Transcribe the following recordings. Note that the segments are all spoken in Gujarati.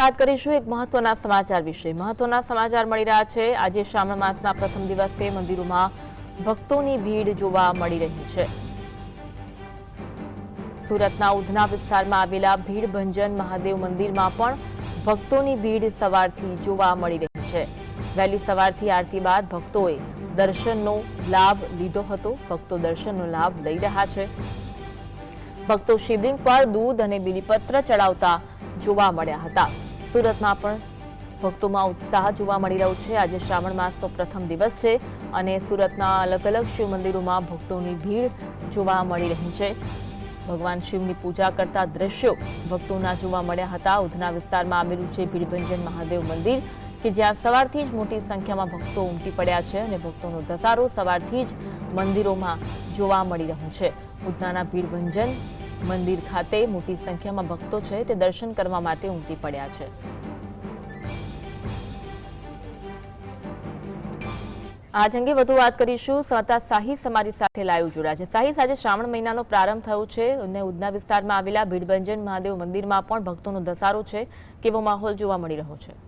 વાત કરીશું એક મહત્વના સમાચાર વિશે. મહત્વના સમાચાર મળી રહ્યા છે. આજે શ્રાવણ માસના પ્રથમ દિવસે મંદિરોમાં ભક્તોની ભીડ જોવા મળી રહી છે. સુરતના ઉધના વિસ્તારમાં આવેલા ભીડભંજન મહાદેવ મંદિરમાં પણ ભક્તોની ભીડ સવારથી જોવા મળી રહી છે. વહેલી સવારથી આરતી બાદ ભક્તોએ દર્શનનો લાભ લીધો હતો. ભક્તો દર્શનનો લાભ લઈ રહ્યા છે. ભક્તો શિવલિંગ પર દૂધ અને બીલીપત્ર ચડાવતા જોવા મળ્યા હતા. સુરતમાં પણ ભક્તોમાં ઉત્સાહ જોવા મળી રહ્યો છે. આજે શ્રાવણ માસનો પ્રથમ દિવસ છે અને સુરતના અલગ અલગ શિવ મંદિરોમાં ભક્તોની ભીડ જોવા મળી રહી છે. ભગવાન શિવની પૂજા કરતા દ્રશ્યો ભક્તોના જોવા મળ્યા હતા. ઉધના વિસ્તારમાં આવેલું છે ભીડભંજન મહાદેવ મંદિર કે જ્યાં સવારથી જ મોટી સંખ્યામાં ભક્તો ઉમટી પડ્યા છે અને ભક્તોનો ધસારો સવારથી જ મંદિરોમાં જોવા મળી રહ્યું છે. ઉધનાના ભીડભંજન મંદિર ખાતે મોટી સંખ્યામાં ભક્તો છે તે દર્શન કરવા માટે ઉમટી પડ્યા છે. આજ અંગે વધુ વાત કરીશું. સાતા સાહિસ અમારી સાથે લાઈવ જોડાયા છે. સાહિસ આજે શ્રાવણ મહિનાનો પ્રારંભ થયો છે અને ઉધના વિસ્તારમાં આવેલા ભીડભંજન મહાદેવ મંદિરમાં પણ ભક્તોનો ધસારો છે કેવો માહોલ જોવા મળી રહ્યો છે.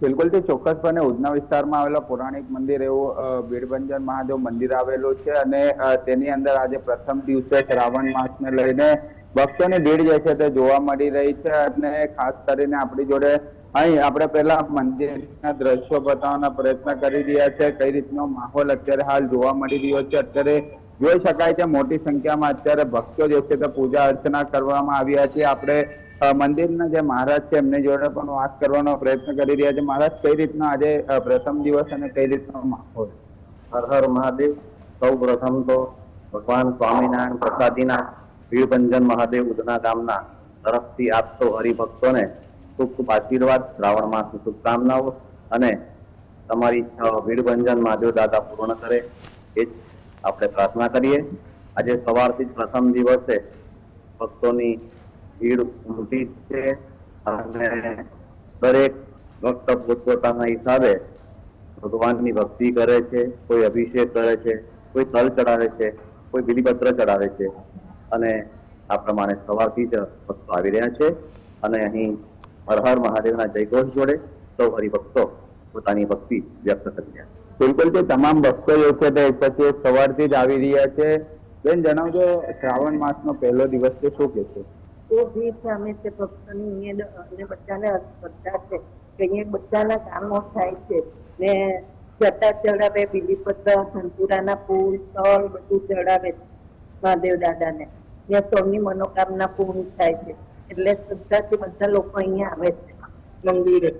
બિલકુલ, તે ચોક્કસપણે ઉધના વિસ્તારમાં આવેલા પૌરાણિક મંદિર એવું બીડભંજન મહાદેવ મંદિર આવેલું છે અને તેની અંદર આજે પ્રથમ દિવસે શ્રાવણ માસને લઈને ભક્તોની ભીડ જે છે તે જોવા મળી રહી છે અને ખાસ કરીને આપણી જોડે અહીં આપણે પહેલા મંદિરના દ્રશ્યો બતાવવાના પ્રયત્ન કરી રહ્યા છે, કઈ રીતનો માહોલ અત્યારે હાલ જોવા મળી રહ્યો છે. અત્યારે જોઈ શકાય છે મોટી સંખ્યામાં અત્યારે ભક્તો જે છે તે પૂજા અર્ચના કરવામાં આવ્યા છે. આપણે મંદિરના જે મહારાજ છે, એમની જોડે પણ વાત કરવાનો પ્રયત્ન કરી રહ્યા છે. મહારાજ, કઈ રીતનો આજે પ્રથમ દિવસ અને કઈ રીતનો માહોલ? હર હર મહાદેવ. સૌ પ્રથમ તો ભગવાન સ્વામિનારાયણ પ્રસાદીના ભીડભંજન મહાદેવ ઉધના ગામના તરફથી આપતો હરિભક્તોને ખૂબ ખૂબ આશીર્વાદ. શ્રાવણ માસની શુભકામનાઓ અને તમારી ભીડભંજન મહાદેવ દાદા પૂર્ણ કરે એ જ આપણે પ્રાર્થના કરીએ. આજે સવારથી જ પ્રથમ દિવસે ભક્તોની ભીડ ઉમટી છે અને દરેક ભક્ત પોતપોતાના હિસાબે ભગવાનની ભક્તિ કરે છે, કોઈ અભિષેક કરે છે, કોઈ તલ ચડાવે છે, કોઈ બિલીપત્ર ચડાવે છે. અને આ પ્રમાણે સવારથી જ ભક્તો આવી રહ્યા છે અને અહીં હર હર મહાદેવના જયઘોષ જોડે સૌ હરિભક્તો પોતાની ભક્તિ વ્યક્ત કરી રહ્યા છે. બિલકુલ તે તમામ ભક્તો જે છે તે પછી સવારથી જ આવી રહ્યા છે. બેન, જણાવજો શ્રાવણ માસનો પહેલો દિવસ છે શું કે છે બહુ છે, અમે તે ભક્તોની અહીંયા અને બધાને શ્રદ્ધા છે કે અહીંયા બધાના કામો થાય છે. ને જટા ચડાવે, બીલીપત્ર સંતુરાના ફૂલ, તલ બધું ચડાવે મહાદેવ દાદાને. ત્યાં સૌની મનોકામના પૂર્ણ થાય છે. એટલે શ્રદ્ધાથી બધા લોકો અહીંયા આવે છે. મંદિરે.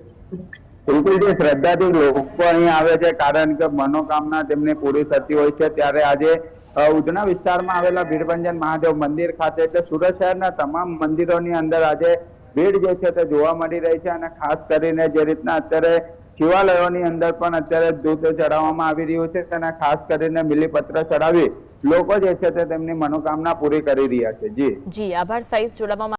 બિલકુલ શ્રદ્ધાથી લોકો અહીં આવે છે, કારણ કે મનોકામના તેમને પૂરી થતી હોય છે. ત્યારે આજે ઉધના વિસ્તારમાં આવેલા ભીડભંજન મહાદેવ મંદિર ખાતે એટલે સુરત શહેરના તમામ મંદિરોની અંદર આજે ભીડ જે છે તે જોવા મળી રહી છે અને ખાસ કરીને જે રીતના અત્યારે શિવાલયોની અંદર પણ અત્યારે દૂધ ચડાવવામાં આવી રહ્યું છે અને ખાસ કરીને મિલીપત્ર ચડાવી લોકો જે છે તે તેમની મનોકામના પૂરી કરી રહ્યા છે. જી. જી, આભાર. સાઈઝ જોડાવા માટે